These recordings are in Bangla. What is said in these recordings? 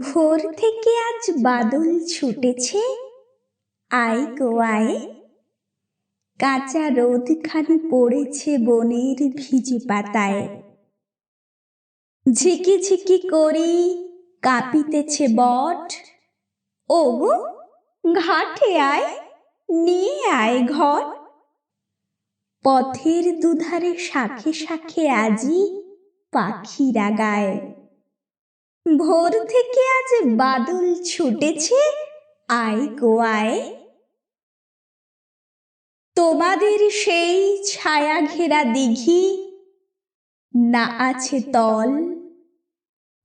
ভোর থেকে আজ বাদল ছুটেছে। আয় গো আয়। কাঁচা রোদখানি পড়েছে বনের ভিজি পাতায়। ঝিকি ঝিকি করি কাঁপিতেছে বট। ওগো, ঘাটে আয়, নিয়ে আয় ঘর। পথের দুধারে শাখে শাখে আজি পাখিরা গায়। ভোর থেকে আজ বাদল ছুটেছে, আয় গো আয়। তোমাদের সেই ছায়া ঘেরা দিঘি, না আছে তল।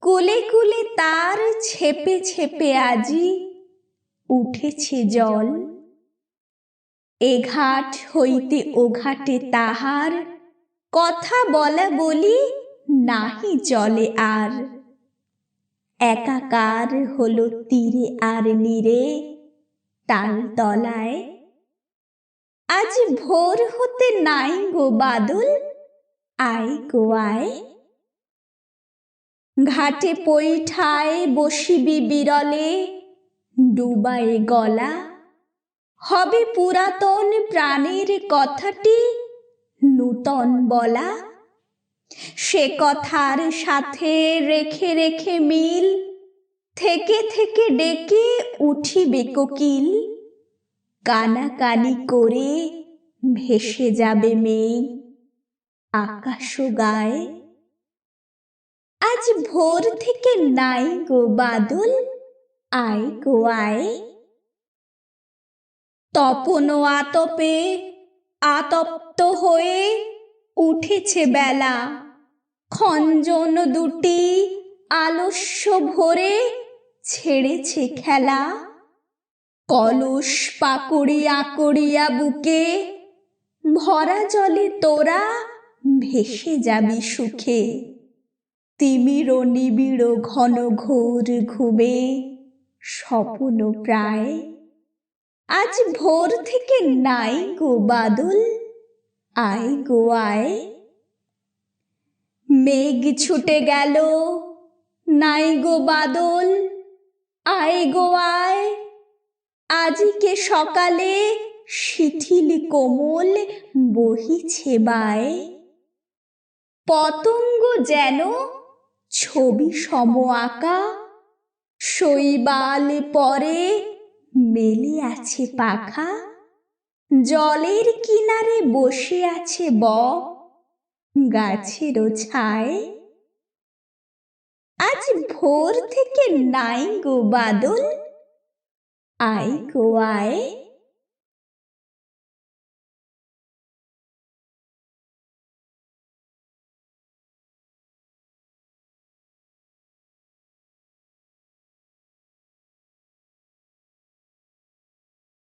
কুলে কুলে তার ছেপে ছেপে আজি উঠেছে জল। এ ঘাট হইতে ও ঘাটে তাহার, কথা বলা বলি নাহি চলে আর। একাকার হলো তীরে আর নীরে তাল তলায়। আজ ভোর হতে নাই গো বাদল আয় গো আয়। ঘাটে পৈঠায় বসিবি বিরলে ডুবায় গলা। হবে পুরাতন প্রাণের কথাটি নূতন বলা। সে কথার সাথে রেখে রেখে মিল, থেকে থেকে ডেকে উঠিবে কোকিল। কানাকানি করে ভেসে যাবে মেঘ আকাশ গায়ে। আজ ভোর থেকে নাই গো বাদল আয় গো আয়। তপন আতপে আতপ্ত হয়ে উঠেছে বেলা। খঞ্জন দুটি আলস্য ভরে ছেড়েছে খেলা। কলস পাকড়িয়া করিয়া বুকে, ভরা জলে তোরা ভেসে যাবি সুখে। তিমির নিবিড় ঘন ঘোর ঘুমে স্বপ্ন প্রায়। আজ ভোর থেকে নাই গো বাদল। আয় গো আয় মেঘ ছুটে গেল। নাই গো বাদল। আয় গো আয় আজকে সকালে শিথিল কোমল বহিছে বায়। পতঙ্গ যেন ছবি সম আঁকা। শৈবাল পরে মেলে আছে পাখা। জলের কিনারে বসে আছে ব গাছেরও ছায় আজ ভোর থেকে নাই গো বাদল আয় গো আয়।